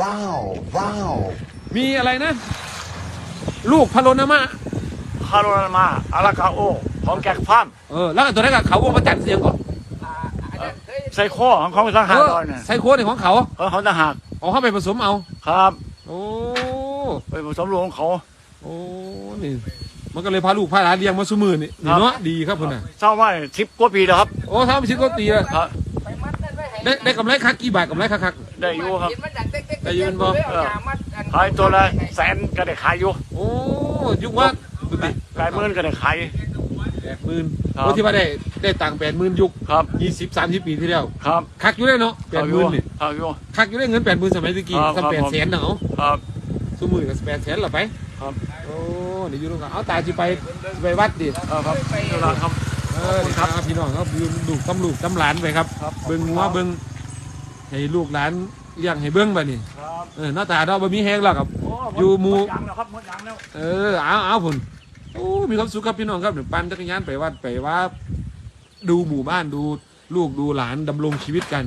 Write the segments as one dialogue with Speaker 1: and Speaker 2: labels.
Speaker 1: ว้าวว้าว
Speaker 2: มีอะไรนะ ลูกพะโลนามะ
Speaker 3: ฮาโรนามาอาราคาโอของแกกพัม
Speaker 2: เออแล้วก็ตัวนั้นก็เขาวงประจันทร์เสียงก่อน
Speaker 3: ไซโคของเขาทหาร
Speaker 2: เออ
Speaker 3: ตอนเนี่ย
Speaker 2: ไซโคในของเขา
Speaker 3: เออเขาทหาร
Speaker 2: เอาเข้าไปผสมเอา
Speaker 3: ครับ
Speaker 2: โอ้
Speaker 3: ไปผสมรวมของเขา
Speaker 2: โอ้นี่มันก็เลยพาลูกพาหลานเลี้ยงมาสุมือนี่นี่เนาะดีครับคุณน่ะ
Speaker 3: เศร้าว่าสิบกว่าปีแล้วครับ
Speaker 2: โอ้ทำไปชิ้นก็ตีเลย
Speaker 3: ครับ
Speaker 2: ได้ได้กำไรคักกี่บาทกำไรคักคัก
Speaker 3: ได้อยู่ครับ
Speaker 2: ได้อยู่บ่
Speaker 3: ขายตัวละแสนก็ได้ขายอยู่
Speaker 2: โอ้ยุคว่าดูดิ
Speaker 3: หลายหมื่นก็ได้ขาย
Speaker 2: แปดหมื่น
Speaker 3: ครับ
Speaker 2: โอ้ที่ว่าได้ได้ตังแปดหมื่นยุค
Speaker 3: ครับ
Speaker 2: ยี่สิบสามสิบปีที่แล้ว
Speaker 3: ครับ
Speaker 2: คักอยู่ได้เนาะแปดหมื่นนี่
Speaker 3: ครับอยู่
Speaker 2: คักอยู่ได้เงินแปดหมื่นสมัยตะกี้
Speaker 3: ครับ
Speaker 2: สัก
Speaker 3: ครับ
Speaker 2: แปดแสนเนาะ
Speaker 3: ครับ
Speaker 2: สุมือกับแปดแสนหรอไป
Speaker 3: ครับ
Speaker 2: โอ้เดี๋ยวอยู่ตรงกันเอาตาจิไปไปวัดดิ
Speaker 3: ครับครับนี่ละครับ
Speaker 2: เออนี่ครับพี่น้องครับดูดูตำลูกตำหลานไปครับ
Speaker 3: ครับ
Speaker 2: เบิ้งว่าเบิ้งให้ลูกหลาน เลี้ยงให้เบิ้งไปนี่
Speaker 3: ครับ
Speaker 2: เออหน้าตาเราบ่มีแห้งแล้วครับ
Speaker 3: โอ
Speaker 2: ยู่หมู่
Speaker 3: ดยางแล้วครับหมดยางแล้ว
Speaker 2: เออเอาเอาผลโอ้มีความสุขครับพี่น้องครับเดี๋ยวปั่นจักรยานไปวัดไปว่า ดูหมู่บ้านดูลูกดูหลานดำรงชีวิตกัน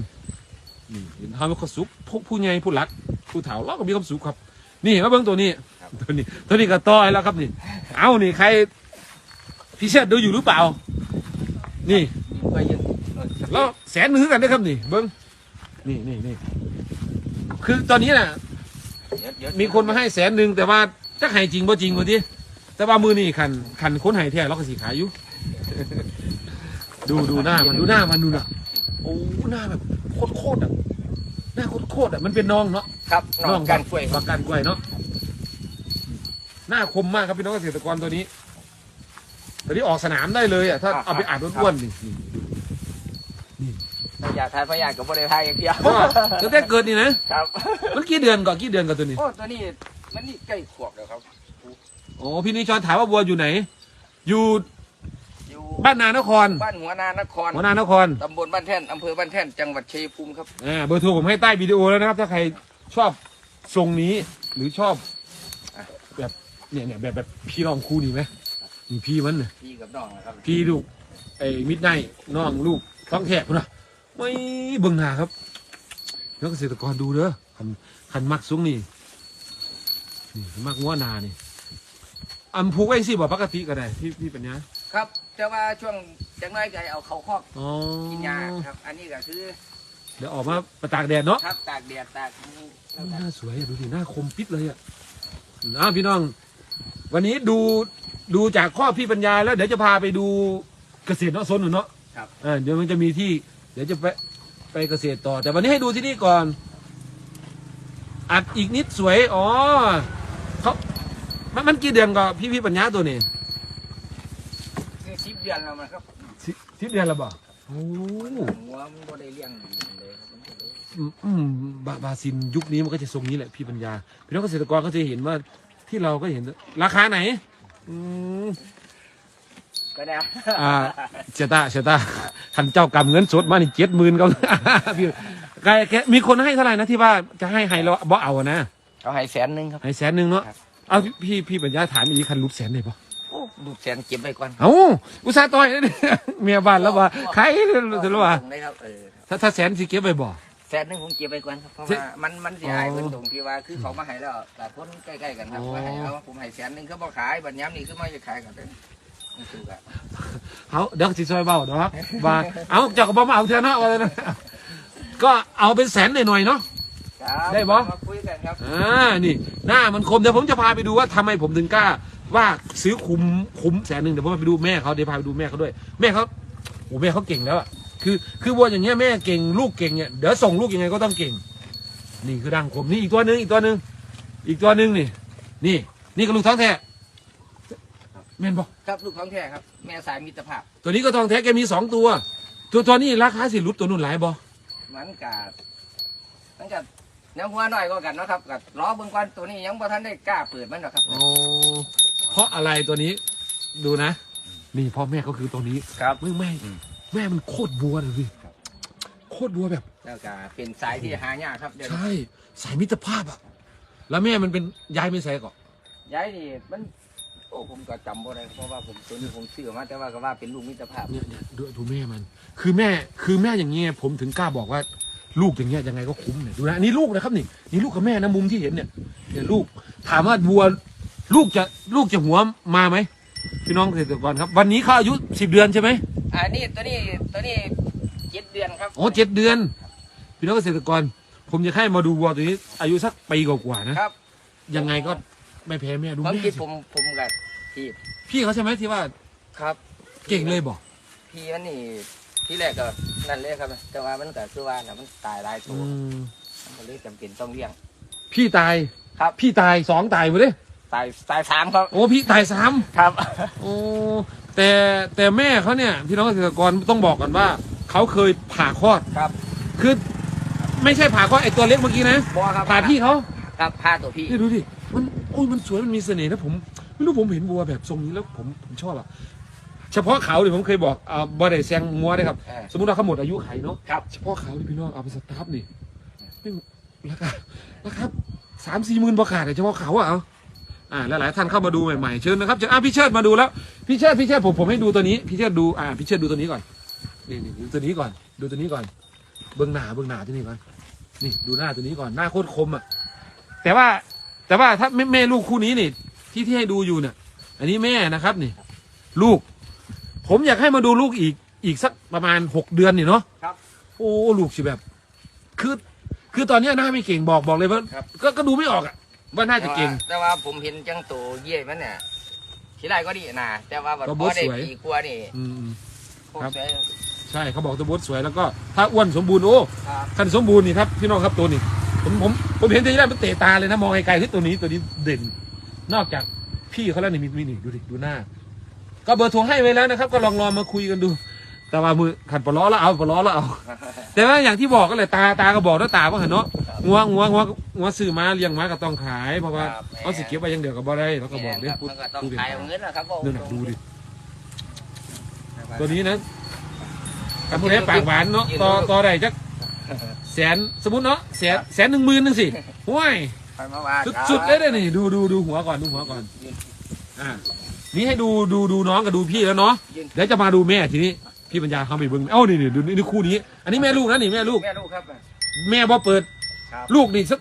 Speaker 2: นี่เห็นเขามีความสุขผู้ผู้ใหญ่ผู้หลักผู้เฒ่าเราก็มีความสุขครับ นี่มาเบิ้งตัวนี้ตัวนี้ ตัวนี้ก็ต่อยแล้วครับนี่ เอานี่ใครพี่เชิดดูอยู่หรือเปล่า นี่แล้วแสนหนึ่งคือกันได้อครับนี่ เบิ้งนี่นี่นี่ คือตอนนี้น่ะ มีคนมาให้แสนหนึ่งแต่ว่าจะให้จริงบ่จริงกว่าที่แต่ว่ามือนี่ขันขันคนให้แท้เราก็สีขายอยู่ ดูดูหน้ามันดูหน้ามันดูน่ะโอ้หน้าแบบโคตรโคตรอะหน้าโคตรโคตรอะมันเป็นน้องเนาะ
Speaker 4: ครับน้องการกล้วย
Speaker 2: ประกันกล้วยเนาะหน้าคมมากครับพี่น้องเกษตรกรตัวนี้ตัวนี้ออกสนามได้เลยอะถ้าเอาไปอัดอ้วนๆนี่นี่
Speaker 4: อยากทานพยาธิกับบริทายอย่างเดียว
Speaker 2: เพราะว่าตั้งแต่เกิดนี่นะครับมันกี่เดือนก่อนกี่เดือนก่อนตัวนี้
Speaker 4: โอ้ตัวนี้มันนี่ใกล้ขวบแล้วครับ
Speaker 2: โอ้พี่นิชอนถามว่าวัวอยู่ไหน อยู่
Speaker 4: อยู่
Speaker 2: บ้านนานคร
Speaker 4: บ้านหัวนานคร
Speaker 2: หัวนานคร
Speaker 4: ตำบลบ้านแท่นอำเภอบ้านแท่นจังหวัดชัยภูมิครับ
Speaker 2: อ่าเบอร์โทรผมให้ใต้วิดีโอแล้วนะครับ ถ้าใครชอบทรงนี้หรือชอบอะแบบเนี่ยเนี่ยแบบแบบพี่น้องคู่นี่ไหมนี่พี่มันน่ะ
Speaker 4: พี่กับน้องนะครับ
Speaker 2: พี่ลูกไอ้มิดไนน้องลูกต้องแขกพุ่นนะ ไม่เบิ่งหน้าครับแล้วเกษตรกรดูเด้อคันคันมักสูงนี่นี่มักงัวนานี่อำพูกไว้สิบอกปกติก็ได้พี่พี่ปัญญา
Speaker 4: ครับ แต่ว่าช่วงจังไรก็เอาเขาคอก
Speaker 2: อ๋อ
Speaker 4: กินยาครับ อันนี้ก็คือ
Speaker 2: เดี๋ยวออกมาประตากแดดเนาะ
Speaker 4: ครับตากแดดตากนี่แล้วก็
Speaker 2: หน้าสวยอะดูดิหน้าคมปิดเลยอะนะพี่น้อง วันนี้ดูดูจากข้อพี่ปัญญาแล้วเดี๋ยวจะพาไปดูเกษตรเนาะโซนหนูเนาะ
Speaker 4: ครับ
Speaker 2: เออเดี๋ยวมันจะมีที่ เดี๋ยวจะไปไปเกษตรต่อ แต่วันนี้ให้ดูที่นี่ก่อน อัดอีกนิดสวย อ๋อเขามันมันกี่เดือนก็พี่พี่ปัญญาตัวนี้
Speaker 4: คือสิบเดือนแล้วมันครับ
Speaker 2: สิสิบเดือนแล้วบ่โอ้
Speaker 4: หัวมันบ่ได้เลี้ยงเลยครับมันก็เลย
Speaker 2: อืมอืมบาบาซินยุคนี้มันก็จะทรงนี้แหละพี่ปัญญาพี่น้องเกษตรกรก็จะเห็นว่าที่เราก็เห็นราคาไหน อืม
Speaker 4: ก็ได้
Speaker 2: อ่าเชยตาเชยตาขันเจ้ากำเงินสดมานี่เจ็ดหมื่นก็ พี่แกแกมีคนให้เท่าไหร่นะที่ว่าจะให้ให้เราบ่เอาอะนะ
Speaker 4: เขาให้แสนหนึ่งครับ
Speaker 2: ให้แสนหนึ่งเนาะ
Speaker 4: ครับ
Speaker 2: เอาพี่พี่ปัญญาถามอีกคันรูปแสนได้ปะ
Speaker 4: โอ้ดูแสนเก็บไว้ก่อน
Speaker 2: เอ้าอุตส่าห์ต่อยเลยเนี่ยเมียบ้านแล้วว่าใครจะรู้ว่า
Speaker 4: ได้ครับเออ
Speaker 2: ถ้าถ้าแสนสิเก็บไปบ่
Speaker 4: แสนหนึงผมเก็บไว้ก่อนครับเพราะ
Speaker 2: ที่
Speaker 4: ว่ามันมันเสียหายเป็นตรงที่ว่าคือเขามาให้แล้วแต่คนใกล้ๆกันครับ
Speaker 2: อ๋อ
Speaker 4: ว่าให้เอาผมให้แสนหนึงเขาบอกขายบัดย้ำนี่คือไม่จะขายกันเลยนี่คือกัน
Speaker 2: เอาเดี๋ยวสิซอยเบาเนาะว่าเอาเจ้าก็บ่มาเอาเถอะเนาะว่าเลยนะก็เอาเป็นแสนหน่อยๆเนาะ
Speaker 4: ครับ
Speaker 2: ได้บ่
Speaker 4: มาคุยกันครับ
Speaker 2: อ่านี่ หน้ามันคมเดี๋ยวผมจะพาไปดูว่าทำไมผมถึงกล้า ว่าซื้อคุ้มคุ้มแสนหนึ่งเดี๋ยวผมไปดูแม่เขาเดี๋ยวพาไปดูแม่เขาด้วย แม่เขาโอ้แม่เขาเก่งแล้วอะคือคือวัวอย่างเงี้ยแม่เก่งลูกเก่งเนี่ยเดี๋ยวส่งลูกยังไงก็ต้องเก่ง นี่คือดังคมนี่อีกตัวหนึ่งอีกตัวหนึ่งอีกตัวหนึ่งนี่ นี่ นี่ก็ลูกท้องแท้ แม่นบอก
Speaker 4: ครับลูกท้องแท้ครับ แม่สายมิตรภาพ
Speaker 2: ตัวนี้ก็ทองแท้แกมีสองตัว ตัวตัวนี้ราคาสิรุดตัวนุ่นหลายบอ
Speaker 4: มันกัดมันกัดยังหัวหน่อยก็กันเนาะครับกัดล้อเบิ่งก่อนตัวนี้ยังบ่ทันได้กล้าเปิดมันหรอกครับ
Speaker 2: อ๋อเพราะอะไรตัวนี้ดูนะ นี่พ่อแม่ก็คือตัวนี้
Speaker 4: ครับ
Speaker 2: แม่แม่แม่มันโคตรบัวเลยพี่โคตรบัวแบบ
Speaker 4: แล้วก็เป็นสายที่หายากครับเดี๋ยวนี้
Speaker 2: ใช่สายมิตรภาพอะแล้วแม่มันเป็นยายไม่ใส่ก่อน
Speaker 4: ย้ายนี่มัน โอ้ผมก็จำบ่ได้เพราะว่าผมตัวนี้ผมซื้อมาแต่ว่าก็ว่าเป็นลูกมิตรภาพ
Speaker 2: เนี่ยเนี่ยดูดูแม่มัน คือแม่คือแม่อย่างเงี้ยผมถึงกล้าบอกว่าลูกอย่างเงี้ยยังไงก็คุ้มเนี่ยดูนะอันนี่ลูกนะครับนี่นี่ลูกกับแม่นะมุมที่เห็นเนี่ยเนี่ยลูกถามว่าวัวลูกจะลูกจะหัวมาไหมพี่น้องเกษตรกรครับ วันนี้เขาอายุสิบเดือนใช่ไหม
Speaker 4: อันนี้ตัวนี้ตัวนี้เจ็ดเดือนครับ
Speaker 2: โอ้เจ็ดเดือน พี่น้องเกษตรกร ผมจะให้มาดูวัวตัวนี้อายุสักปีกว่าๆนะครับ ยังไงก็ ไม่แพ้แม่ดู
Speaker 4: ความ
Speaker 2: แม่
Speaker 4: คิด
Speaker 2: สิ
Speaker 4: ผมผมกับพี่
Speaker 2: พี่เขาใช่ไหมที่ว่า
Speaker 4: ครับ
Speaker 2: เก่งเลยบอก
Speaker 4: พี่มันนี่ที่แรกก็นั่นเลยครับ แต่ว่ามันก็คือว่าน่ะมันตายหลายตั
Speaker 2: อื
Speaker 4: ว
Speaker 2: ม
Speaker 4: มันก็เลยจำเป็นต้องเลี้ยง
Speaker 2: พี่ตาย
Speaker 4: ครับ
Speaker 2: พี่ตายสองตายหมดเลย
Speaker 4: ตายตายสามครับ
Speaker 2: โอ้พี่ตายสาม
Speaker 4: ครับ
Speaker 2: โอ้แต่แต่แม่เขาเนี่ยพี่น้องเกษตรกรต้องบอกกันว่าเขาเคยผ่าคลอด
Speaker 4: ครับ
Speaker 2: คือไม่ใช่ผ่าคลอดไอตัวเล็กเมื่อกี้นะ
Speaker 4: บัวครับ
Speaker 2: ผ่าพี่เขา
Speaker 4: ครับพาตัวพี่
Speaker 2: นี่ดูดิ มันโอ้ยมันสวยมันมีเสน่ห์นะผมไม่รู้ผมเห็นวัวแบบทรงนี้แล้วผมผมชอบอะเฉพาะเขาเนี่ยผมเคยบอกอ่าบอได้แซงมัวได้ครับ
Speaker 4: เออ
Speaker 2: สมมติว่าเขาหมดอายุไขเนาะ
Speaker 4: ครับ
Speaker 2: เฉพาะเขานี่พี่น้องเอาไปสตาร์ทนี่แม่งราคาราคาสามสี่หมื่นพอขาดเลยเฉพาะเขาอะเอาอ่าหลายๆท่านเข้ามาดูใหม่ๆเชิญนะครับเชิญอะพี่เชิดมาดูแล้วพี่เชิดพี่เชิดผมผมให้ดูตัวนี้พี่เชิดดูอ่าพี่เชิดดูตัวนี้ก่อนนี่นี่ดูตัวนี้ก่อน ดูตัวนี้ก่อน เบื้องหน้าเบื้องหน้าตัวนี้ก่อนนี่ดูหน้าตัวนี้ก่อนหน้าโคตรคมอะแต่ว่า แต่ว่าถ้าแม่แม่ลูกคู่นี้นี่ที่ที่ให้ดูอยู่เนี่ย อันนี้แม่นะครับนี่ ลูก ผมอยากให้มาดูลูกอีกอีกสักประมาณหกเดือนนี่เนาะ
Speaker 4: ครับ
Speaker 2: โอ้ลูกสิแบบ คือคือตอนเนี้ยหน้าไม่เก่งบอกบอกเลยว่า
Speaker 4: ครับ
Speaker 2: ก็ก็ดูไม่ออกอะว่าน่าจะเก่ง
Speaker 4: แต่ว่าผมเห็นจังตัวเย่มันเนี่ยทีไรก็ดีนะแต่ว่าบัด
Speaker 2: ก็
Speaker 4: พ
Speaker 2: บ่
Speaker 4: อได้
Speaker 2: สวย
Speaker 4: ปีกลัวานี่
Speaker 2: อืม
Speaker 4: โคต
Speaker 2: ครั
Speaker 4: ร
Speaker 2: บ
Speaker 4: สวย
Speaker 2: ใช่เขาบอกตัวบดสวยแล้วก็ถ้าอ้วนสมบูรณ์โอ้
Speaker 4: ครับ
Speaker 2: คันสมบูรณ์นี่ครับพี่น้องครับตัวนี้ ผมผมผมเห็นทีแรกมันเตะตาเลยนะมองไกลๆที่ตัวนี้ตัวนี้เด่น นอกจากพี่เขาแล้วนี่มีมีนี่ดูดิดูหน้า ก็เบอร์โทรให้ไว้แล้วนะครับ ก็ลองลองมาคุยกันดู แต่ว่ามือขันปลาล้อแล้วเอาปลาล้อแล้วเอา แต่ว่าอย่างที่บอกก็เลยตาตาก็บอกแล้วตาว่าหันเนาะงัวงัวงัวงัวซื้อมาเลี้ยงมาก็ต้องขายเพราะว่า
Speaker 4: ครับ
Speaker 2: เอาสิเก็บไว้อยังเดียวก็บ่ได้เราก็บอกเด้
Speaker 4: แม่นครับ
Speaker 2: พูด
Speaker 4: มันก็ต้อง
Speaker 2: พูดเป็น
Speaker 4: ขายเอาเงินนะครับบอก
Speaker 2: นั่นน่ะดูดิ
Speaker 4: ครับ
Speaker 2: ตัวนี้นะ กับผู้ใดปากหวานเนาะต่อต่อได้จักแสนสมมติเนาะแสนแสนหนึ่งหมื่นนึงสิห้วย
Speaker 4: ไปมาว่า
Speaker 2: สุดๆเลยเด้อนี่ดูดูดูหัวก่อนดูหัวก่อนอ่านี่ให้ดูดูดูน้องกับดูพี่แล้วเนาะเดี๋ยวจะมาดูแม่ทีนี้พี่ปัญญาเขาไปเบิ้งเอ้านี่นี่ดูนี่คู่นี้ อันนี้แม่ลูกนะนี่แม่ลูก
Speaker 4: แม่ลูกครับ
Speaker 2: แม่บ่เปิดลูกนี่สัก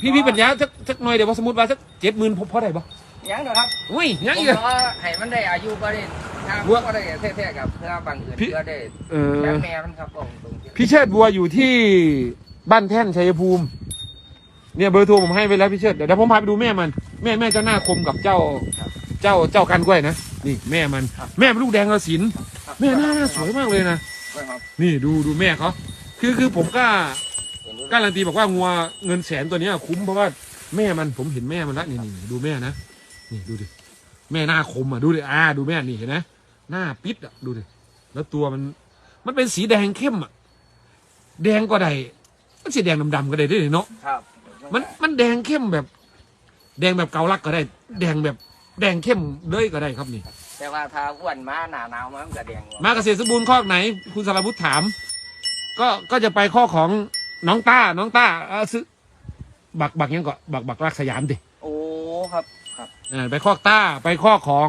Speaker 2: พี่พี่ปัญญาสักสักหน่อยเดี๋ยวสมมติว่าสักเจ็ดหมื่นพอพอได้ปะ
Speaker 4: ยังเด้อครับ
Speaker 2: อุ้ยยังอีก
Speaker 4: ผ
Speaker 2: อะ
Speaker 4: มรอให้มันได้อายุบ่ได้ ถ้า
Speaker 2: วัว
Speaker 4: บ่ได้แท้ๆกับเพื่อบางอื่น
Speaker 2: พี่
Speaker 4: เพื่อได้
Speaker 2: เอ
Speaker 4: แม่
Speaker 2: อ
Speaker 4: แม่มันครับบอกตรงๆ
Speaker 2: พี่เชิดบัวอยู่ที่บ้านแท่นชัยภูมิ เนี่ยเบอร์โทรผมให้ไปแล้วพี่เชิดเดี๋ยวเดี๋ยวผมพาไปดูแม่มัน แม่แม่เจ้าหน้าคมกับเจ้า เจ้าเจ้ากันกล้วยนะนี่แม่มัน แม่เป็นลูกแดงกระสินแม่หน้าหน้าสวยมากเลยนะ
Speaker 4: ครับ
Speaker 2: นี่ดูดูแม่เขาคือคือผมกล้า
Speaker 4: เห็นดู
Speaker 2: การันตีบอกว่างัวเงินแสนตัวเนี้ยคุ้มเพราะว่าแม่มันผมเห็นแม่มันแล้วนี่นี่ดูแม่นะนี่ดูดิ แม่หน้าคมอะดูดิอ่าดูแม่นี่เห็นไหมหน้าปิดอะดูดิแล้วตัวมัน มันเป็นสีแดงเข้มอะแดงก็ได้มันสีแดงดำๆก็ได้ด้วยเนาะ
Speaker 4: ครับ
Speaker 2: มันมันแดงเข้มแบบ แดงแบบเกาลักก็ได้ แดงแบบแดงเข้มเลยก็ได้ครับนี่
Speaker 4: แต่ว่าถ้าอ้วนมาหนาหนาวมามันก็แดงกว่า
Speaker 2: มาเกษตรสมบูรณ์ข้อไหน คุณสารวุฒิถาม ก็ก็จะไปข้อของน้องต้าน้องต้าเอ่อซื้อบักบักยังก็บักบักรักสยามดิ
Speaker 4: โอ้ ครับครับ
Speaker 2: อ่าไปข้อต้าไปข้อของ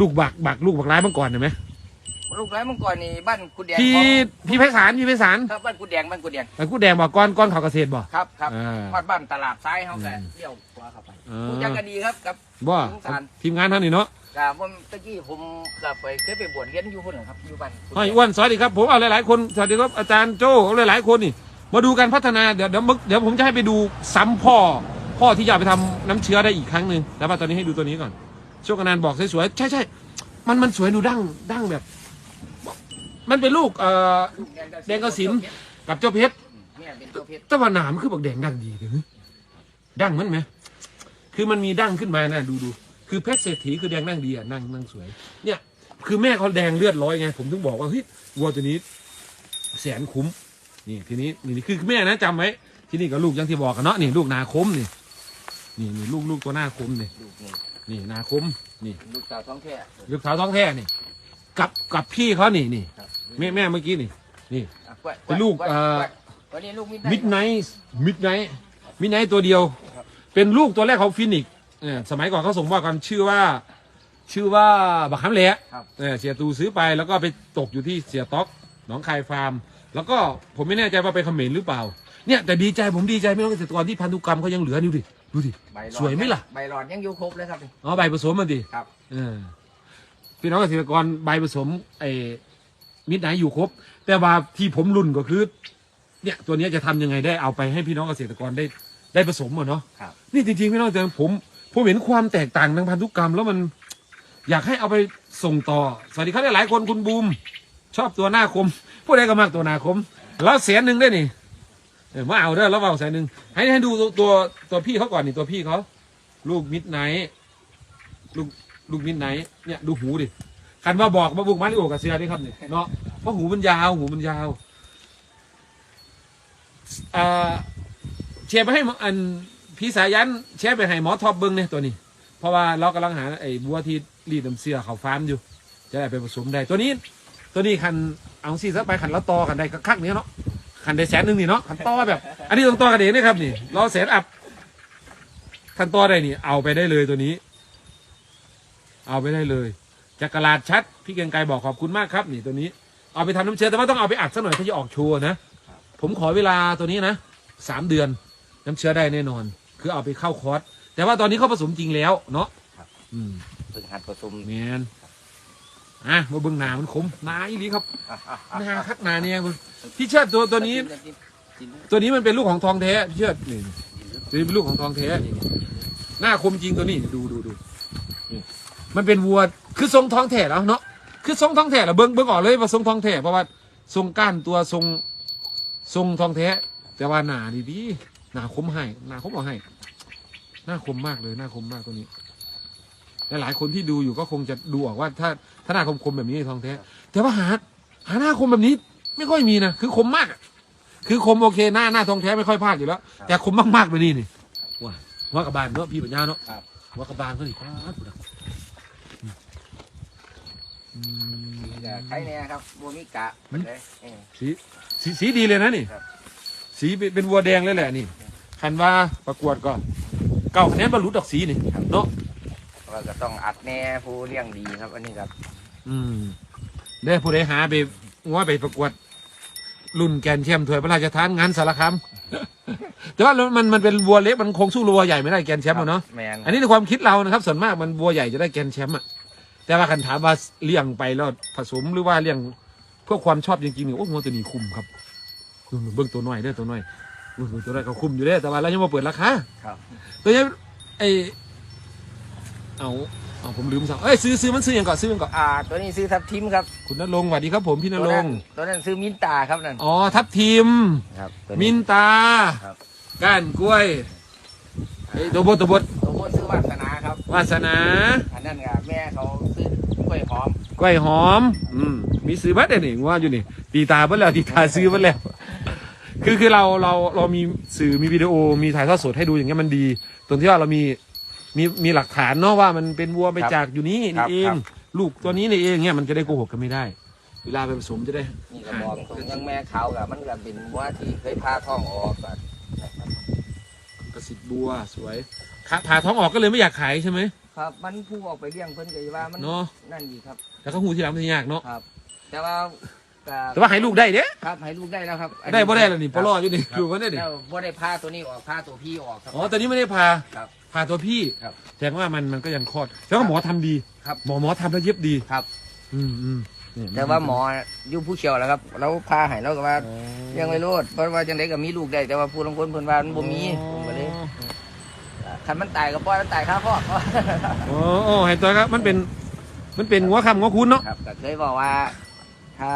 Speaker 2: ลูกบักบักลูกบักร้ายเมื่อก่อนเห็นไหม
Speaker 4: ลูกไรมังกรนี่บ้านกุดแดง
Speaker 2: พี่
Speaker 4: ของ
Speaker 2: พี่ไพศาลพี่ไพศาล
Speaker 4: ครับบ้านกุดแดงบ้านกุดแดง
Speaker 2: แต่กูแดงบอกก้อนก้อนเขาเกษตรบอก
Speaker 4: ครับครับ
Speaker 2: อ่า
Speaker 4: วัดบ้านตลาดซ้ายเขาแก
Speaker 2: อืม
Speaker 4: เลี้ยวขวาเข้าไป
Speaker 2: อ่า
Speaker 4: ผู้จักก็ดีครับกับ
Speaker 2: บ่
Speaker 4: สงสาร
Speaker 2: ทีมงานท่านนี่เนาะ
Speaker 4: กับผมตะกี้ผมกับไปเคยไปบวชเรียนอยู่คนหนึ่งครับอยู่บ้านกุดแดง
Speaker 2: ห้อยอ้วนสวัสดีครับผมเอาหลายๆคนสวัสดีครับอาจารย์โจ้เอาหลายๆคนนี่มาดูการพัฒนาเดี๋ยวเดี๋ยวมึกเดี๋ยวผมจะให้ไปดูซ้ำพ่อ พ่อที่จะเอาไปทำน้ำเชื้อได้อีกครั้งหนึ่งแต่ว่าตอนนี้ให้ดูตัวนี้ก่อนช่วงกนานบอกสวยๆใช่ใช่มันมันสวยดูดั้งดั้งแบบ มันเป็นลูกเอ่อแดงกระสินกับเจ้าเพชร
Speaker 4: เนี่ยเป็นตัวเพชร
Speaker 2: แต่ว่าหนามคือบอกแดงดั้งดีเลยดั้งมันไหมคือมันมีดั้งขึ้นมานะดูดูคือเพชรเศรษฐีคือแดงดั้งดีอะนั่งนั่งสวย เนี่ย คือแม่เขาแดงเลือดร้อยไงผมถึงบอกว่าเฮ้ยวัวตัวนี้ แสนคุ้มนี่ทีนี้นี่คือแม่นะจำไว้ที่นี่ก็ลูกยังที่บอกกันเนาะนี่ลูกนาคมนี่ นี่นี่ลูกลูกตัวหน้าคมนี่
Speaker 4: ลูกนี่
Speaker 2: นี่นาคมนี่
Speaker 4: ลูกสาวท้องแท้
Speaker 2: ลูกสาวท้องแท้นี่ กับกับพี่เขานี่นี่
Speaker 4: ครับ
Speaker 2: แม่แม่เมื่อกี้นี่ นี่
Speaker 4: อะกล้วย
Speaker 2: เป็นลูก
Speaker 4: วย
Speaker 2: เอ่อ
Speaker 4: กล้วยวันนี้ลูกมิด
Speaker 2: มิดไนท์มิดไนท์มิดไนท์ตัวเดียว
Speaker 4: ครับ
Speaker 2: เป็นลูกตัวแรกของฟินิกซ์เนี่ยสมัยก่อนเขาส่งว่ากันชื่อว่า ชื่อว่าบักฮัมเละ
Speaker 4: ครับ
Speaker 2: เออเสียตูซื้อไปแล้วก็ไปตกอยู่ที่เสียต๊อกหนองคายฟาร์ม แล้วก็ผมไม่แน่ใจว่าไปเขมรหรือเปล่า เนี่ยแต่ดีใจผมดีใจพี่น้องเกษตรกรที่พันธุกรรมเขายังเหลืออยู่ดิ ดูดิ
Speaker 4: ใบหลอด
Speaker 2: สวยไหมล่ะ
Speaker 4: ใบหลอดยังอยู่ครบเลยครับนี่
Speaker 2: อ๋อใบผสมมันดิ
Speaker 4: ครับ
Speaker 2: เออพี่น้องเกษตรกรใบผสมไอ้มิดไหนอยู่ครบ แต่ว่าที่ผมรุ่นก็คือ เนี่ย ตัวเนี้ยจะทำยังไงได้เอาไปให้พี่น้องเกษตรกรได้ได้ผสมอะเนาะ
Speaker 4: ครับ
Speaker 2: นี่จริงๆพี่น้องแต่ผมผมเห็นความแตกต่างทางพันธุกรรม แล้วมัน อยากให้เอาไปส่งต่อ สวัสดีครับหลายๆคนคุณบูม ชอบตัวหน้าคม ผู้ใดก็มากตัวหน้าคม แล้วแสนหนึ่งได้นี่ เออมาเอาเด้อแล้วเอาแสนหนึ่งให้ให้ดูตัวตัวพี่เขาก่อนนี่ตัวพี่เขาลูกมิดไนท์ลูกลูกมิดไนท์เนี่ยดูหูดิคันว่าบอกมาบุกมาริโอกับเซียดิครับเนี่ยเนาะเพราะหูมันยาวหูมันยาวอ่าเชียไปให้อันพี่สายันแชร์ไปให้หมอท็อปเบิ้งเนี่ยตัวนี้ เพราะว่าเรากำลังหาไอ้บัวที่รีดน้ำเสือเขาฟาร์มอยู่ จะได้ไปผสมได้ตัวนี้ ตัวนี้คันเอาซีซัไปคันละตอกันได้คักเนี้ยเนาะ คันได้แสนหนึ่งนี่เนาะคันต่อแบบ อันนี้ต้องต่อกันเองนะครับนี่รอแสนอัพคันต่อได้นี่ เอาไปได้เลยตัวนี้ เอาไปได้เลยจักรลาดชัด พี่เกรียงไกรบอกขอบคุณมากครับ นี่ตัวนี้ เอาไปทำน้ำเชื้อแต่ว่าต้องเอาไปอัดสักหน่อยถ้าจะออกชัวร์นะผมขอเวลาตัวนี้นะสามเดือนน้ำเชื้อได้แน่นอน คือเอาไปเข้าคอร์สแต่ว่าตอนนี้เขาผสมจริงแล้วเนาะอืม
Speaker 4: เพิ่งหัดผสม
Speaker 2: แมน อะมาเบิ่งหนามันขมหนาอีหลีครับหนาคักหนาเนี่ยมึงพี่เชิดตัวตัวนี้ ตัวนี้มันเป็นลูกของทองแท้พี่เชิดนี่ตัวนี้เป็นลูกของทองแท้นี่หน้าคมจริงตัวนี้ดูดูดูมันเป็นวัวคือทรงทองแท้แล้วเนาะคือทรงทองแท้แล้วเบิ่งเบิ่งออกเลยว่าทรงทองแท้เพราะว่าทรงก้านตัวทรงทรงทองแท้ แต่ว่าหนาดีดีหนาคมให้หนาคมเอาให้หน้าคมมากเลยหน้าคมมากตัวนี้ หลายๆคนที่ดูอยู่ก็คงจะดูออกว่าถ้าถ้าหน้าคมๆแบบนี้ทองแท้ แต่ว่าหาหาหน้าคมแบบนี้ ไม่ค่อยมีนะคือคมมากอะคือคมโอเคหน้าหน้าทองแท้ไม่ค่อยพลาดอยู่แล้ว แต่คมมากๆแบบนี้นี่ว้าหัวกระบาลเนาะพี่ปัญญาเนาะ
Speaker 4: ครับ
Speaker 2: หัวกระบาลก็นี่พลาดนะอืม
Speaker 4: จะใครเนี่ยครับบัวมิกะเป็นเลยเออ
Speaker 2: สีสีสีดีเลยนะนี่
Speaker 4: ครับ
Speaker 2: สีเป็นเป็นวัวแดงเลยแหละนี่คันว่าประกวดก็เก้าคะแนนบรรลุดอกสีนี่เนาะ
Speaker 4: เราก็ต้องอัดแน่ผู้เลี้ยงดีครับ อันนี้ครับ
Speaker 2: อืมได้ผู้ใดหาไปว่าไปประกวด รุ่นแกรนด์แชมป์ถวยพระราชทานงานสารคาม แต่ว่ามันมันเป็นวัวเล็กมันคงสู้วัวใหญ่ไม่ได้แกรนด์แชมป์อะเนาะ
Speaker 4: แมน
Speaker 2: อันนี้ในความคิดเรานะครับ ส่วนมากมันวัวใหญ่จะได้แกรนด์แชมป์อะแต่ว่าคันถามว่าเลี้ยงไปแล้วผสมหรือว่าเลี้ยงเพื่อความชอบจริงๆเนี่ยโอ้วัวตัวนี้คุ้มครับดูเบิ่งตัวน้อยเด้อตัวน้อยดูตัวน้อยก็คุ้มอยู่เด้อแต่ว่าเรายังมาเปิดราคา
Speaker 4: ครับ
Speaker 2: ตัวนี้ไอ เอาเอาผมลืมสั่งเอ้ยซื้อซื้อมันซื้ออย่างก่อนซื้ออย่างก่อน
Speaker 4: อ่า ตัวนี้ซื้อทับทิมครับ
Speaker 2: คุณนรงค์สวัสดีครับผมพี่น
Speaker 4: ตัว
Speaker 2: ร
Speaker 4: นั้น
Speaker 2: งค์
Speaker 4: ตัวนั้นซื้อมินตาครับนั่น
Speaker 2: อ๋อทับทิม
Speaker 4: ครับตัว
Speaker 2: มิ
Speaker 4: นี้
Speaker 2: นตา
Speaker 4: ครับ
Speaker 2: ก้านกล้วยเอ้ยตัวบดตัวบด
Speaker 4: ตัวบนซื้อวาสนาครับ
Speaker 2: วาสนา
Speaker 4: อันนั้นกับแม่เขาซื้อกล้วยหอม
Speaker 2: กล้วยหอม อืม มีซื้อบัตรนี่ว่าอยู่นี่ ตีตาเบิ้แล้วตีตาซื้อเบิ้แล้ว คือคือเราเราเรามีสื่อมีวิดีโอมีถ่ายทอดสดให้ดูอย่างเงี้ยมันดี ตรงที่ว่าเรามี มีมีหลักฐานเนาะว่ามันเป็นวัวไปจากอยู่นี่
Speaker 4: ครั
Speaker 2: นี่
Speaker 4: บ
Speaker 2: เอง
Speaker 4: ครับ
Speaker 2: ลูกตัวนี้นี่เองเนี่ยมันจะได้โกหกกันไม่ได้ เวลาไปผสมจะได้
Speaker 4: นี่ก็บอกตรงยังแม่เขากับมันก็เป็นว่าที่เคยพาท้องออกกับ
Speaker 2: ประสิทธิ์บัวสวยขาผ่าท้องออกก็เลยไม่อยากขายใช่ไหม
Speaker 4: ครับมันผู้ออกไปเลี้ยงเพิ่นก็ว่ามัน
Speaker 2: เนาะ
Speaker 4: นั่นดีครับ
Speaker 2: แล้วก็หูที่หลังมันจะยากเนาะ
Speaker 4: ครับ แต่ว่า ก็
Speaker 2: แต่ว่าให้ลูกได้เด้
Speaker 4: ครับให้ลูกได้แล้วครับอันนี้
Speaker 2: ได้บ่ได้แล้วนี่ปลออยู่นี่ดูมันได้ดิ
Speaker 4: แล้วบ่ได้พาตัวนี้ออกพาตัวพี่ออกครับ
Speaker 2: อ๋อตอนนี้ไม่ได้พา
Speaker 4: ครับ
Speaker 2: พาตัวพี่
Speaker 4: ครับ
Speaker 2: แสดงว่ามันมันก็ยังคลอดแต่ว่าหมอทำดี
Speaker 4: ครับ
Speaker 2: หมอหมอทำแล้วเย็บดี
Speaker 4: ครับ
Speaker 2: อืมอืมเนี่ย
Speaker 4: แต่ว่าหมออยู่ผู้เชี่ยวแล้วครับ เราพาให้เราก็ว่า
Speaker 2: อ๋อ
Speaker 4: ยังไม่รู้เพราะว่าจังไดก็มีลูกได้แต่ว่าผู้ลางคนเพิ่นว่ามันบ่มีผมก็เลยคันมันตายก็ปล่อยมันตายคาคอก
Speaker 2: โอ้โอ้เห็นตัวครับมันเป็น มันเป็นหัวคำหัวคุณเนาะ
Speaker 4: ครับก็เคยบอกว่า ถ้า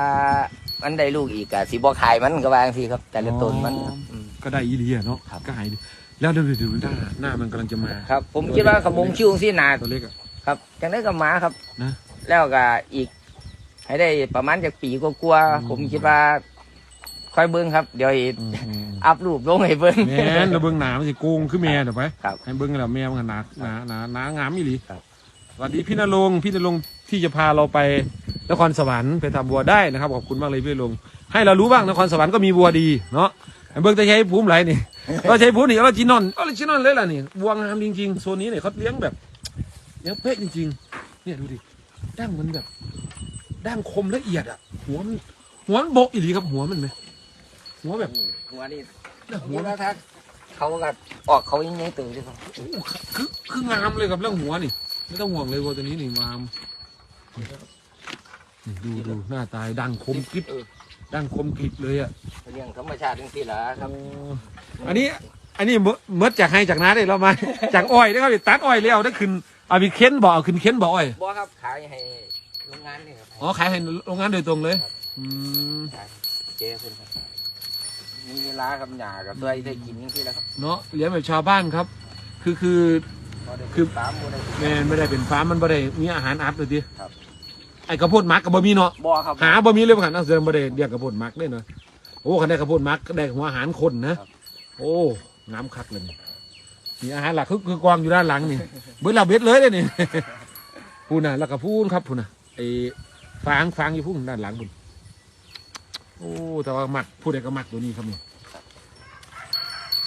Speaker 4: มันได้ลูกอีกก็สิบ่ขายมันก็ว่าจังซี่ครับ แต่ละตนมันครับอืม
Speaker 2: ก็ได้อีเลียเนาะ
Speaker 4: ครับ
Speaker 2: ก็หายดีแล้วเดี๋ยวดูหน้าหน้ามันกำลังจะมา
Speaker 4: ครับ ผมคิดว่าขมงคิ้วสิหนา
Speaker 2: ตัวเล็กอะ
Speaker 4: ครับจังไดก็หมาครับ
Speaker 2: นะ
Speaker 4: แล้วก็อีก ให้ได้ประมาณจากปีกว่าๆผมคิดว่า ค่อยเบิ่งครับ เดี๋ยวอีก
Speaker 2: อืมอืม
Speaker 4: อัพรูปลงให้เบิ่ง
Speaker 2: แม่นเราเบิ้งหนามันสิโกงคือแม่เดี๋ยวไป
Speaker 4: ครับ
Speaker 2: ให้เบิ้งแล้วแม่มันก็หนาหนาหนาหนางามอีหลี
Speaker 4: ครับ
Speaker 2: สวัสดีพี่นรงค์พี่นรงค์ ที่จะพาเราไปนครสวรรค์ไปทำบัวได้นะครับขอบคุณมากเลยพี่นรงค์ให้เรารู้บ้างนครสวรรค์ก็มีบัวดีเนาะให้เบิ้งแต่ใช้ภูมิไรนี่ก็ใช้ภูมินี่ออริจินอลออริจินอลเลยล่ะนี่บัวงามจริงๆโซนนี้เนี่ยเขาเลี้ยงแบบเลี้ยงเป๊ะจริง ๆ เนี่ยดูดิดั้งมันแบบดั้งคมละเอียดอะ หัวมันหัวมันโบกอีหลีครับหัวมันไหมหัวแบบ
Speaker 4: หัวนี่
Speaker 2: หั
Speaker 4: หั
Speaker 2: ว
Speaker 4: ว
Speaker 2: แบบ
Speaker 4: ถ้าเขาก็ออกเขายังไงตื่นเลยครับ
Speaker 2: โอ้คือคืองามเลยกับเรื่องหัวนี่ ไม่ต้องห่วงเลยวัวตัวนี้นี่งาม นี่ดูดูหน้าตายดังคมกริบ
Speaker 4: เออ
Speaker 2: ดังคมกริบเลยอะ
Speaker 4: เรื่องธรรมชาติทั้งที่ละครับ
Speaker 2: โอ้อันนี้ อันนี้เมื่อเมื่อจากให้จากน้าได้เรามา จากอ้อยนะครับตัดอ้อยแล้วได้ขึ้นเอาไปเค้นบ่อเอาขึ้นเค้นบ่ออ้อย
Speaker 4: บ่ครับขายให้โรงงานนี่ครับ
Speaker 2: อ๋อขายให้โรงงานโดยตรงเลยอืม
Speaker 4: ขายเจ๊เพิ่นครับมีเวลากับหยากับด้วยได้กินที่แล้วครับ
Speaker 2: เนาะเลี้ยงแบบชาวบ้านครับ คือคือ
Speaker 4: บ่ได้
Speaker 2: คือ
Speaker 4: ตามบ่ได้
Speaker 2: แม่นไม่ได้เป็นฟาร์มมันบ่ได้มีอาหารอัดเลยที
Speaker 4: ครับ
Speaker 2: ไอ้กระโพดมักกับ่มีเนาะ
Speaker 4: บ่ครับ
Speaker 2: หาบ่มีเลยบ่ขันนักเสริมบ่ได้เรียกกระโพดมักได้เนาะโอ้คันได้กระโพดมักก็ได้หัวอาหารคนนะครับโอ้น้ำคักเลยนี่มีอาหารหลักคือคือกองอยู่ด้านหลังนี่เบิดเราเบ็ดเลยเลยนี่พูนน่ะแล้วก็พูนครับพูนน่ะไอ้ฟางฟางอยู่พูนด้านหลังพูนโอ้แต่ว่ามักพูดได้ก็มักตัวนี้ครับนี่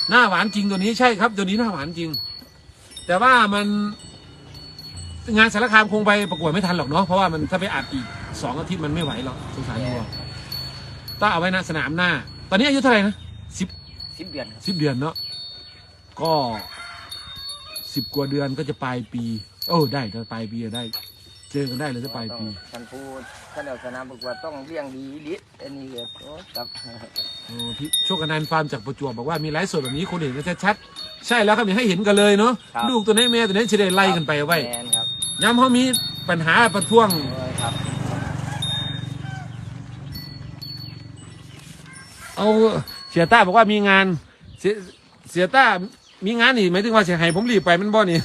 Speaker 2: หน้าหวานจริงตัวนี้ใช่ครับ ตัวนี้หน้าหวานจริง แต่ว่ามัน งานสารคามคงไปประกวดไม่ทันหรอกเนาะเพราะว่ามันถ้าไปอัดอีกสองอาทิตย์มันไม่ไหวหรอกสงสารวัวต้องเอาไว้นะสนามหน้า ตอนนี้อายุเท่าไหร่นะสิบ
Speaker 4: สิบเดือนครับ
Speaker 2: สิบเดือนเนาะก็สิบกว่าเดือนก็จะปลายปี โอ้ได้ถ้าปลายปีอะได้ เจอกันได้เลยถ้าปลายปี
Speaker 4: ท่านผู้ท่านเอาสนามบอกว่าต้องเลี้ยงดีลิตอันนี้ก็โอ้ครับ
Speaker 2: โอ้พี่โชคอนันต์ฟาร์มจากประจวบบอกว่ามีไลฟ์สดแบบนี้คนเห็นกันชัดๆใช่แล้วครับอยากให้เห็นกันเลยเนาะลูกตัวนี้แม่ตัวนี้จะได้ไล่กันไปเอาไว้
Speaker 4: แมนครับ
Speaker 2: ย้ำเขามีปัญหาประท้วง
Speaker 4: โอ้ยครับ
Speaker 2: เอาเสียต้าบอกว่ามีงาน เสียเสียต้ามีงานนี่หมายถึงว่าเสียหายผมรีบไปมันบ่นี่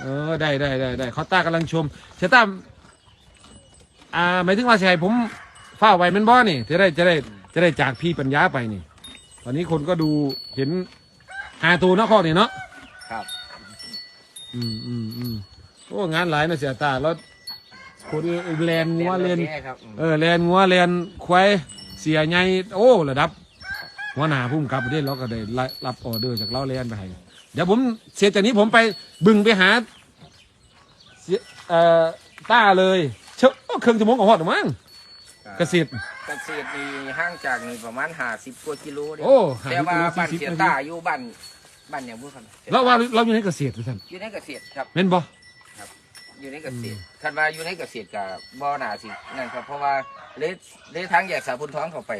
Speaker 2: เออได้ได้ได้ได้เขาต้ากำลังชม เสียต้าอ่าหมายถึงว่าเสียหายผมเฝ้าไว้มันบ่นี่จะได้จะได้จะได้จากพี่ปัญญาไปนี่ ตอนนี้คนก็ดูเห็นหาตัวเนาะข้อนี่เนาะ
Speaker 4: ครับ
Speaker 2: อืมอืมอืม โอ้งานหลายนะเสียต้าแล้วคนแลนงัวเลน
Speaker 4: แครับ
Speaker 2: เออแลนงัวแลนควายเสียใหญ่โอ้ระดับหัวหน้าพุ่มกับประเทศเราก็ได้รับออเดอร์จากเราแลนไปให้เดี๋ยวผมเสร็จจากนี้ผมไปบึงไปหาเสียเอ่อต้าเลยเชอะเครื่องจมูกของหอดหรือมั้งเกษตร
Speaker 4: เกษตรมีห่างจากนี่ประมาณห้าสิบกว่ากิโลเดียว
Speaker 2: โอ้
Speaker 4: แต่ว่า
Speaker 2: 50
Speaker 4: บ้าน
Speaker 2: 40
Speaker 4: เสียตาอยู่บ้านบ้านอย่างบุครับ
Speaker 2: เราว่าเราอยู่ในเกษตรท่าน
Speaker 4: อยู่ในเกษตรครับ
Speaker 2: เม่นบ่
Speaker 4: อยู่ในเกษตรคันว่าอยู่ในเกษตรกับบ่อนาสินั่นครับเพราะว่าเลเลทางแยกสาพุนท้องเข้าไป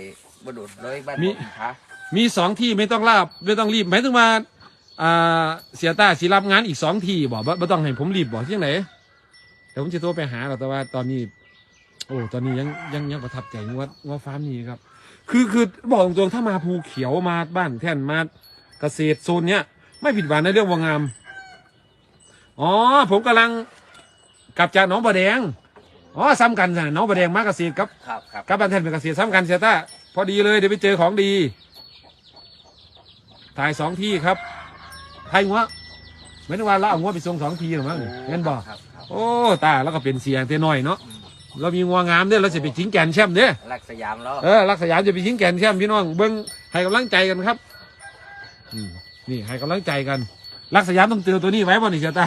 Speaker 4: บดุดเลยบ้านบ่อินทรา
Speaker 2: มีสองที่ไม่ต้องลาบไม่ต้องรีบหมายถึงว่าอ่าเสียต้าสิรับงานอีกสองที่บอกว่าไม่ต้องให้ผมรีบบอกที่ไหนเดี๋ยวผมจะโทรไปหาเราแต่ว่าตอนนี้ โอ้ตอนนี้ยังยังยังประทับใจงวดงวดฟาร์มนี้ครับ คือคือบอกตรงๆถ้ามาภูเขียวมาบ้านแท่นมาเกษตรโซนเนี้ย ไม่ผิดหวังในเรื่องวัวงาม อ๋อ ผมกำลัง กลับจากหนองบัวแดงอ๋อซ้ำกันสิหนองบัวแดงมาเกษตรครับ
Speaker 4: ครับครับ
Speaker 2: กับบ้านแท่นเป็นเกษตรซ้ำกันเสียต้าพอดีเลยเดี๋ยวไปเจอของดี ถ่ายสองที่ครับถ่ายงัวเหมือนว่าเราเอางัวไปส่งสองทีหรือมั้งงั้นบอก
Speaker 4: ครับครับ
Speaker 2: โอ้ตาแล้วก็เป็นเสียงเต้น้อยเนาะเรามีงัวงามเด้อเราจะไปชิงแกนแชมป์เด้อ
Speaker 4: ลักสยามแล้ว
Speaker 2: เออรักสยามจะไปชิงแกนแชมป์พี่น้องเบิ้งให้กำลังใจกันครับอืมนี่ให้กำลังใจกัน รักสยามต้องเจอตัวนี้ไว้บ่นี่เสียตา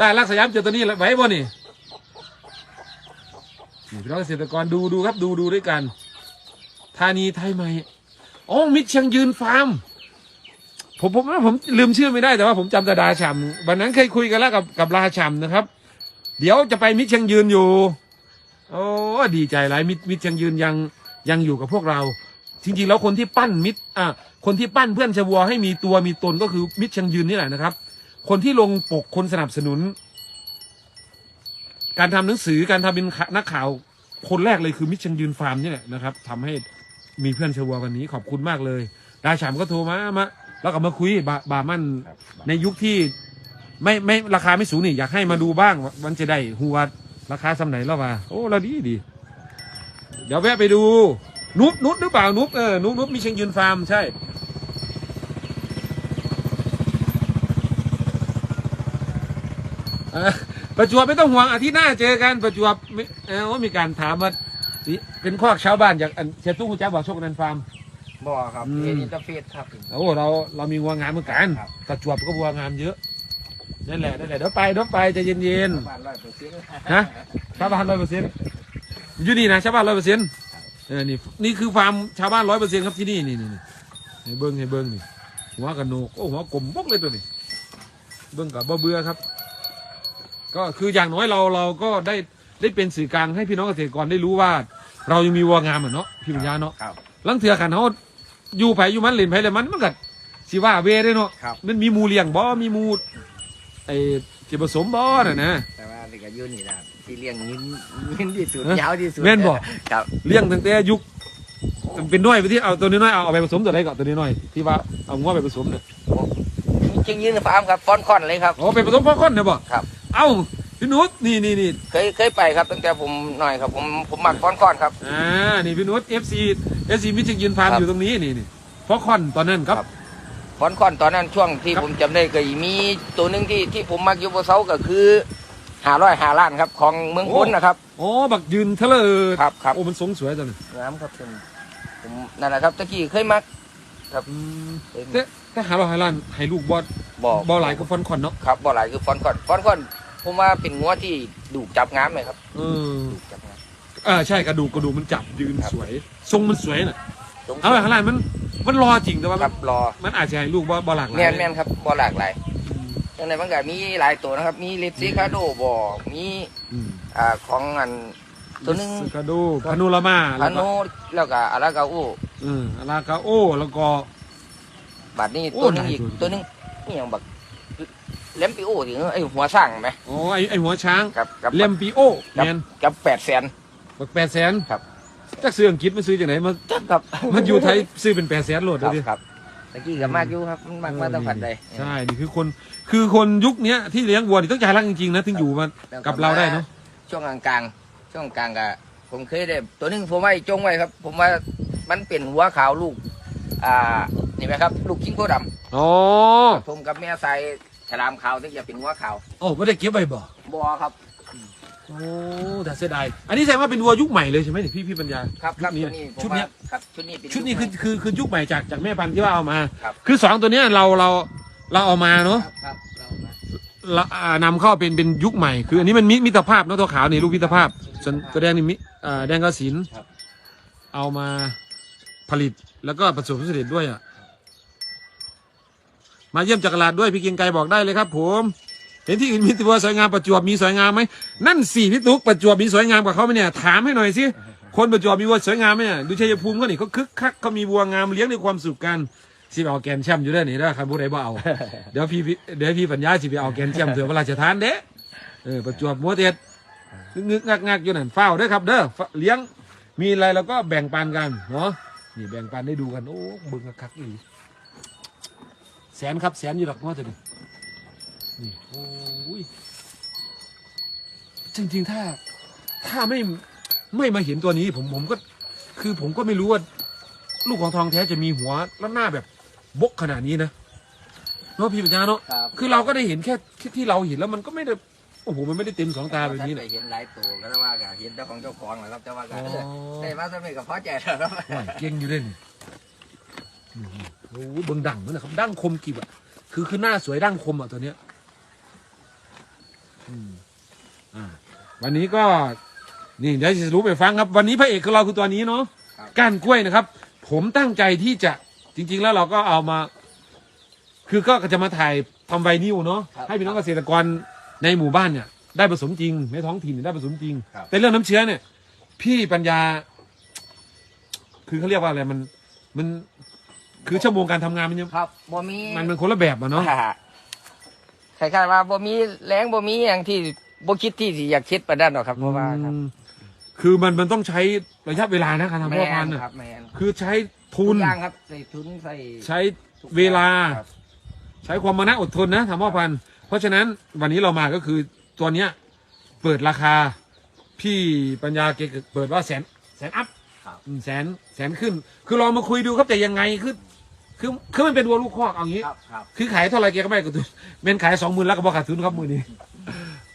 Speaker 2: ตารักสยามเจอตัวนี้ไว้บ่นี่นี่พี่น้องเกษตรกรดูดูครับดูดูด้วยกันธานีไทยใหม่อ๋อมิตรเชียงยืนฟาร์มผมผมผมลืมชื่อไม่ได้แต่ว่าผมจำต่ดาฉ่ำวันนั้นเคยคุยกันแล้วกับกับราฉ่ำนะครับ เดี๋ยวจะไปมิตรเชียงยืนอยู่โอ้ดีใจหลายมิตรมิตรเชียงยืนยังยังอยู่กับพวกเรา จริงๆแล้วคนที่ปั้นมิตรอะคนที่ปั้นเพื่อนชวัวให้มีตัวมีตนก็คือมิตรเชียงยืนนี่แหละนะครับ คนที่ลงปกคนสนับสนุน การทำหนังสือการทำเป็นนักข่าว คนแรกเลยคือมิตรเชียงยืนฟาร์มนี่แหละนะครับทำให้มีเพื่อนชวัววันนี้ขอบคุณมากเลยดาฉ่ำก็โทรมามาแล้วก็มาคุยบาบามัน
Speaker 4: ครับ
Speaker 2: ในยุคที่ไม่ไม่ราคาไม่สูงนี่อยากให้มาดูบ้างว่ามันจะได้หัวราคาสำไหนแล้วว่าโอ้เราดีดี เดี๋ยวแวะไปดูนุบนุบหรือเปล่านุบเออนุบนุบมีเชียงยืนฟาร์มใช่ เออประจวบไม่ต้องห่วงอาทิตย์หน้าเจอกันประจวบไม่เออว่ามีการถามว่านี่เป็นคอกชาวบ้านจากอันเชยตุ้งคุณแจ๊บบอกโชคนันฟาร์ม
Speaker 4: บ่ครับ
Speaker 2: อืม
Speaker 4: เออินเตอร์เฟซครับ
Speaker 2: โอ้เราเรามีวัวงามเหมือนกัน
Speaker 4: ครับ
Speaker 2: ประจวบก็วัวงามเยอะนั่นแหละนั่นแหละเดี๋ยวไปเดี๋ยวไปใจเย็น
Speaker 4: บ้านร้อยเปอร์เซ็นต์
Speaker 2: ๆนะชาวบ้านร้อยเปอร์เซ็นต์อยู่นี่นะชาวบ้านร้อยเปอร์เซ็นต์โเออนี่นี่คือฟาร์มชาวบ้านร้อยเปอร์เซ็นต์ครับที่นี่นี่นี่นี่ให้เบิ้งให้เบิ้งนี่หัวกระโหนกโอ้หัวกลมบกเลยตัวนี้เบิ้งกับบ่เบื่อครับ ก็คืออย่างน้อยเราเราก็ได้ได้เป็นสื่อกลางให้พี่น้องเกษตรกรได้รู้ว่า เรายังมีวัวงามเหมือนเนาะพี่ปัญญาเนาะ
Speaker 4: ครับ
Speaker 2: ลังเถื่อขันเขาอยู่ไผอยู่มันเล่นไผเลยมันมันก็สิว่าเวได้เนาะ
Speaker 4: ครับ
Speaker 2: มันมีหมูเลี้ยงบ่มีหมูไอ้ที่ผสมบ่น่ะนะ
Speaker 4: แต่ว่านี่ก็อยุ่นี่นะที่เลี้ยงยินยินที่สุด
Speaker 2: เอ้ย
Speaker 4: ยาวที่สุด
Speaker 2: แม่นบ่
Speaker 4: ครับ
Speaker 2: เลี้ยงตั้งแต่ยุคเป็นน้อยไปที่เอาตัวน้อยๆเอาเอาไปผสมตัวไหนก่อนตัวน้อยๆที่ว่าเอางัวไปผสมเนี่ย
Speaker 4: จริงยืนฟาร์มครับฟอนคอนเลยครับ
Speaker 2: อ๋อไปผสมพ่อค้อนเนี่ยบ่
Speaker 4: ครับ
Speaker 2: เอ้าพี่นุชนี่นี่นี่
Speaker 4: เคยเคยไปครับตั้งแต่ผมหน่อยครับ ผมผมมักฟอนคอนครับ
Speaker 2: อ่านี่พี่นุช FC FC มิชิยืนฟาร์ม
Speaker 4: ครับ
Speaker 2: อยู่ตรงนี้นี่นี่พ่อค้อนตอนนั้นครับ
Speaker 4: ครับฟอนคอนตอนนั้นช่วงที่
Speaker 2: ครับ
Speaker 4: ผมจำได้ก็มีตัวหนึ่งที่ที่ผมมักอยู่บนเสาก็คือหาร้อยหาล้านครับของเมืองพ้นนะครับ
Speaker 2: อ๋อบักยืนเทเลอร์
Speaker 4: ครับครับ
Speaker 2: โอ้มันสงสวยจังเลย
Speaker 4: น้ำครับผมผมนั่นแหละครับตะกี้เคยมัก
Speaker 2: อืม
Speaker 4: เป็น
Speaker 2: แต่แต่หาเราหาล้านให้ลูกบอส
Speaker 4: บ่อบ
Speaker 2: อหลายก็ฟอนคอนเนาะ
Speaker 4: ครับบ่อหลายคือฟอนคอนฟอนคอน ผมว่าเป็นงัวที่ดูจับงามเลยครับ
Speaker 2: เออ
Speaker 4: ดูจับงาม
Speaker 2: อ่าใช่กระดูกกระดูกมันจับยืน
Speaker 4: ครับ
Speaker 2: สวย ทรงมันสวยน่ะ
Speaker 4: ตรง
Speaker 2: เอาไปข้างล่างมันมันรอจริงแต่ว่า
Speaker 4: ค
Speaker 2: มั
Speaker 4: รั
Speaker 2: น
Speaker 4: บรอ
Speaker 2: มันอาจจะให้ลูกบอบอหลากหลาย
Speaker 4: แม่นแม่นครับบ่หลากหลายอย่างไรมันก็มีหลายตัวนะครับ มีเลปซิคาโดบ่มี
Speaker 2: อืม
Speaker 4: อ่าของอันตัวหนึง
Speaker 2: สกาโดพานูรามา
Speaker 4: พา
Speaker 2: แล้ว
Speaker 4: โน
Speaker 2: ก็
Speaker 4: แล้วก็อาราเกาโอ
Speaker 2: เอออาราคาโอแล้วก็
Speaker 4: บัดนี้
Speaker 2: โอ้
Speaker 4: ตัวหนึง
Speaker 2: หลาย
Speaker 4: อีก
Speaker 2: ตัว
Speaker 4: ตัวหนึงนี่อย่างบัก เลมปิโอถึงไอยหัวสร้างไหม
Speaker 2: อ๋อไอไอหัวช้าง
Speaker 4: กับกับ
Speaker 2: เลมปิโอแมน
Speaker 4: กับแปดแสน
Speaker 2: บักแปดแสน
Speaker 4: ครับ
Speaker 2: จากซื้ออังกฤษมาซื้อจากไหนมา
Speaker 4: ครับ
Speaker 2: มันอยู่ไทยซื้อเป็นแปดแสนโหลด
Speaker 4: ครับ
Speaker 2: เลยดิ
Speaker 4: ครับตะกี้กับมากอยู่ครับมันมากมาตั้งพันใด
Speaker 2: ใช่นี่คือคนคือคนยุคเนี้ยที่เลี้ยงวัวนี่ต้องใจรักจริงๆนะถึงอยู่มากับเราได้เนาะ
Speaker 4: ช่วงกลางๆช่วงกลางก็ผมเคยได้ตัวหนึงผมไว้จงไว้ครับ ผมว่ามันเป็นหัวขาวลูก อ่านี่ไหมครับ ลูกคิงโคด
Speaker 2: อ๋อำ
Speaker 4: ผมกับแม่ใส่ ฉลามขาวถึงจะเป็นหัวขาว
Speaker 2: โอ้ไม่ได้เก็บไว้บ่
Speaker 4: บอครับ
Speaker 2: โอ้แต่เสียดายอันนี้แสดงว่าเป็นวัวยุคใหม่เลยใช่ไหมเนี่ยพี่พี่ปัญญา
Speaker 4: ครับครับ
Speaker 2: ชุ
Speaker 4: ชุ
Speaker 2: ด
Speaker 4: ด
Speaker 2: นี้
Speaker 4: นี้ ผม
Speaker 2: ชุดเนี้ย
Speaker 4: ว่าครับชุดนี้เป็น
Speaker 2: ชุดนี้คือ
Speaker 4: ยุ
Speaker 2: คือคือยุคใหม่จากจากแม่พันธุ์ที่ว่าเอามา
Speaker 4: ครับ
Speaker 2: คือสองตัวเนี้ยเราเราเราเอามาเนาะ
Speaker 4: ครับครับเรามา
Speaker 2: เราอ่านำเข้าเป็นเป็นยุคใหม่ คืออันนี้มันมิมิตรภาพเนาะตัวขาวนี่ลูกมิตรภาพส่วนตัวแดงนี่มิอ่าแดงกสิน
Speaker 4: ครับ
Speaker 2: เอามาผลิตแล้วก็ผสมผสมด้วยอะ มาเยี่ยมจักรลาดด้วยพี่เกรียงไกรบอกได้เลยครับ ผมเห็นที่อื่นมีตัวสวยงามประจวบมีสวยงามไหมนั่นสี่พี่ตุ๊กประจวบมีสวยงามกว่าเขาไหมเนี่ยถามให้หน่อยสิคนประจวบมีวัวสวยงามไหมเนี่ยดูชัยภูมิเขานี่เขาคึกคักเขามีวัวงามเลี้ยงด้วยความสุขกันสิไปเอาแกนแชมป์อยู่ได้นี่นะครับผู้ใดบ่เอาเดี๋ยวพี่เดี๋ยวพี่ปัญญาสิไปเอาแกนแชมป์เถือะพระราชทานเด้เออประจวบมัวเต็ดงึกงักงักอยู่นั่นเฝ้าเด้อครับ เด้อเลี้ยงมีอะไรเราก็แบ่งปันกันเนาะนี่แบ่งปันได้ดูกันโอ้เบึงคักๆอีหลี แสนครับแสนอยู่ดอกมัวจะดินี่โอ้ยจริง ๆ ถ้า ถ้าไม่ไม่มาเห็นตัวนี้ ผมผมก็ คือผมก็ไม่รู้ว่า ลูกของทองแท้จะมีหัวแล้วหน้าแบบบกขนาดนี้นะเนาะพี่ปัญญาเนาะ
Speaker 4: ครับ
Speaker 2: คือเราก็ได้เห็นแค่ที่ที่เราเห็นแล้วมันก็ไม่ได้โอ้โหมันไม่ได้เต็มสองตาแบบนี้
Speaker 4: เล
Speaker 2: นะ
Speaker 4: ยเห็นหลายตัวก็แต่ว่าก็เห็นเจ้าของเจ้าของแหละครับแต่ว่าก็
Speaker 2: อ๋อ
Speaker 4: เออได้มาสมัยกับพอใจแล้วครับ
Speaker 2: โอ้ยเก่งอยู่เลยนี่อืม โอ้โหเบิ่งดังนั่นนะครับดั้งคมกิบอะคือคือหน้าสวยดั้งคมอะตัวเนี้ยอืมอ่า วันนี้ก็นี่เดี๋ยวจะรู้ไปฟังครับ วันนี้พระเอกของเราคือตัวนี้เนาะ
Speaker 4: ครับ
Speaker 2: ก้านกล้วยนะครับ ผมตั้งใจที่จะจริง ๆ แล้วเราก็เอามา คือก็จะมาถ่ายทำไวนิวเนาะให้พี่น้องเกษตรกรในหมู่บ้านเนี่ย ได้ผสมจริงในท้องถิ่นเนี่ยได้ผสมจริงแต่เรื่องน้ำเชื้อเนี่ย พี่ปัญญา คือเขาเรียกว่าอะไรมัน มัน คือชั่วโมงการทำงานมันยัง
Speaker 4: ครับบ่มี
Speaker 2: มันเป็นคนละแบบอะเนาะ
Speaker 4: คล้ายๆว่าบ่มีแรงบ่มีอย่างที่บ่คิดที่สิอยากคิดประดันหรอกครับเพราะว่าครับ
Speaker 2: อืมคือมันมันต้องใช้ระยะเวลานะการทำพ่อพันธุ์
Speaker 4: แม่
Speaker 2: อะ
Speaker 4: ครับแมน
Speaker 2: คือใช้ทุ
Speaker 4: ทุ
Speaker 2: น
Speaker 4: นอย่างครับใส่ทุนใส่
Speaker 2: ใช้เวลา
Speaker 4: ครับ
Speaker 2: ใช้ความมานะอดทนนะทำพ่อพันธุ์เพราะฉะนั้นวันนี้เรามาก็คือตัวเนี้ยเปิดราคา พี่ปัญญาเกเปิดว่าแสนแสนอัพ
Speaker 4: ครับ
Speaker 2: อืม แสนแสนขึ้น คือลองมาคุยดูครับแต่ยังไงคือคือคือมันเป็นวัวลูกคอกเอางี้
Speaker 4: ครับครับ
Speaker 2: คือขายเท่าไหรแกก็ไม่กระตุนเมนขายสองหมื่นแล้วก็บอกขาดทุนครับมือนี้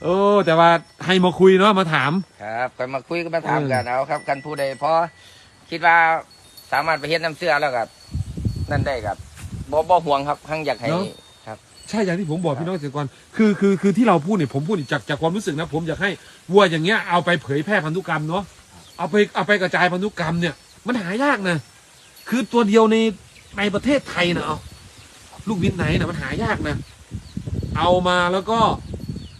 Speaker 2: โอ้แต่ว่าให้มาคุยเนาะมาถาม
Speaker 4: ครับก็มาคุยกันมาถาม
Speaker 2: เออ
Speaker 4: กันเอาครับ กันผู้ใดพอคิดว่าสามารถไปเฮ็ดน้ำเสื้อแล้วก็นั่นได้ครับบ่บ่ห่วงครับทั้งอยากให้
Speaker 2: ใช่อย่างที่ผมบอกพี่น้องเกษตรกรคือคือคือที่เราพูดเนี่ยผมพูดจากจากความรู้สึกนะ ผมอยากให้วัวอย่างเงี้ยเอาไปเผยแพร่พันธุกรรมเนาะ เอาไปเอาไปกระจายพันธุกรรมเนี่ย มันหายากนะ คือตัวเดียวในในประเทศไทยนะเอาลูกวินไหนนะมันหายากนะ เอามาแล้วก็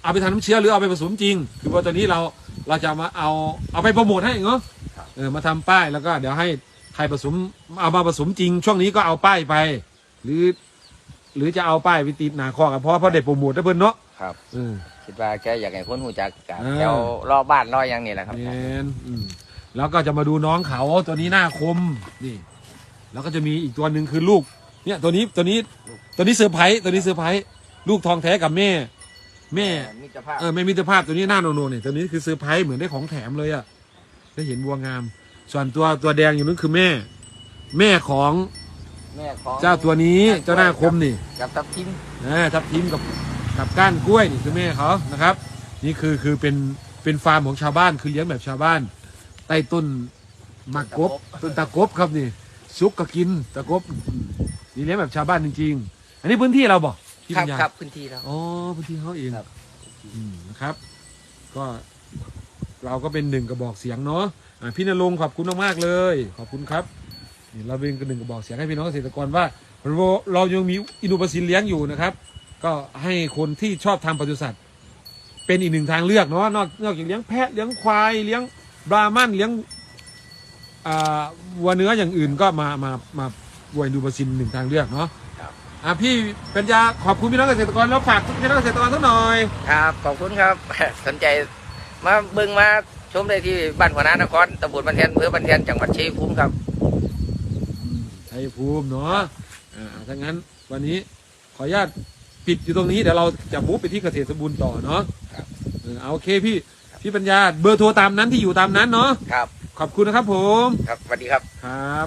Speaker 2: เอาไปทำน้ำเชื้อหรือเอาไปผสมจริง คือว่าตอนนี้เราเราจะมาเอาเอาไปโปรโมทให้เนาะเออมาทำป้ายแล้วก็เดี๋ยวให้ใครผสมเอามาผสมจริง ช่วงนี้ก็เอาป้ายไป หรือ หรือจะเอาป้ายไปติดหนาคอกันเพราะเพราะได้โปรโมทได้เพิ่นเนาะ
Speaker 4: ครับ
Speaker 2: เออ
Speaker 4: คิดว่าแกอยากให้คนหูจักกับ
Speaker 2: อ่า
Speaker 4: แถวรอบบ้านรออย่างนี้แหละครับ
Speaker 2: แมนอืม แล้วก็จะมาดูน้องเขาตัวนี้หน้าคมนี่ แล้วก็จะมีอีกตัวหนึ่งคือลูก เนี่ยตัวนี้ตัวนี้ตัวนี้เซอร์ไพรส์ตัวนี้เซอร์ไพรส์ลูกทองแท้กับแม่ แม่
Speaker 4: มิตรภาพ
Speaker 2: เออแม่มิตรภาพตัวนี้หน้าโนโนเนี่ยตัวนี้คือเซอร์ไพรส์เหมือนได้ของแถมเลยอะได้เห็นบัวงาม ส่วนตัวตัวแดงอยู่นู้นคือแม่ แม่ของ
Speaker 4: แม่ของ
Speaker 2: เจ้าตัวนี้เจ้าหน้าคมนี่
Speaker 4: กับทับทิม
Speaker 2: นะทับทิมกับกับก้านกล้วยนี่คือแม่เขานะครับ นี่คือคือเป็นเป็นฟาร์มของชาวบ้านคือเลี้ยงแบบชาวบ้าน ใต้ต้นมากกบต้นตะกบครับนี่ซุกก็กินตะกบอืมนี่เลี้ยงแบบชาวบ้านจริงๆ อันนี้พื้นที่เราบอกที่
Speaker 4: ครั
Speaker 2: ปั
Speaker 4: บ
Speaker 2: ญญา
Speaker 4: ครับพื้นที่แล้ว
Speaker 2: อ๋อพื้นที่เขาเอง
Speaker 4: ครับ
Speaker 2: อืมนะครับ ก็เราก็เป็นหนึ่งกระบอกเสียงเนาะอะพี่นรงค์ขอบคุณมากๆเลย ขอบคุณครับนี่เราเป็นหนึ่งกระบอกเสียงให้พี่น้องเกษตรกรว่าเราเรายังมีอินูปสินเลี้ยงอยู่นะครับ ก็ให้คนที่ชอบทำปศุสัตว์เป็นอีกหนึ่งทางเลือกเนาะนอกนอกจากเลี้ยงแพะเลี้ยงควายเลี้ยง บราหมันเลี้ยงอ่าวัวเนื้ออย่างอื่นก็มามามาวัวอินูปสินหนึ่งทางเลือกเนาะ
Speaker 4: ครับ
Speaker 2: อะพี่ปัญญาขอบคุณพี่น้องเกษตรกรแล้วฝากพี่น้องเกษตรกรสักหน่อย
Speaker 4: ครับขอบคุณครับ สนใจมาเบิ่งมาชมได้ที่บ้านหัวหน้านครตำบลบันเทียนอำเภอบันเทียนจังหวัดชัยภูมิครับ
Speaker 2: ชัยภูมิเนาะอ่าถ้างั้นวันนี้ขออนุญาตปิดอยู่ตรงนี้เดี๋ยวเราจะมุฟไปที่เกษตรสมบูรณ์ต่อเนาะ
Speaker 4: ครับ
Speaker 2: เออเอาโอเคพี่ พี่ปัญญาเบอร์โทรตามนั้นที่อยู่ตามนั้นเนาะ
Speaker 4: ครับ
Speaker 2: ขอบคุณนะครับผม
Speaker 4: ครับสวัสดีครับ
Speaker 2: ครับ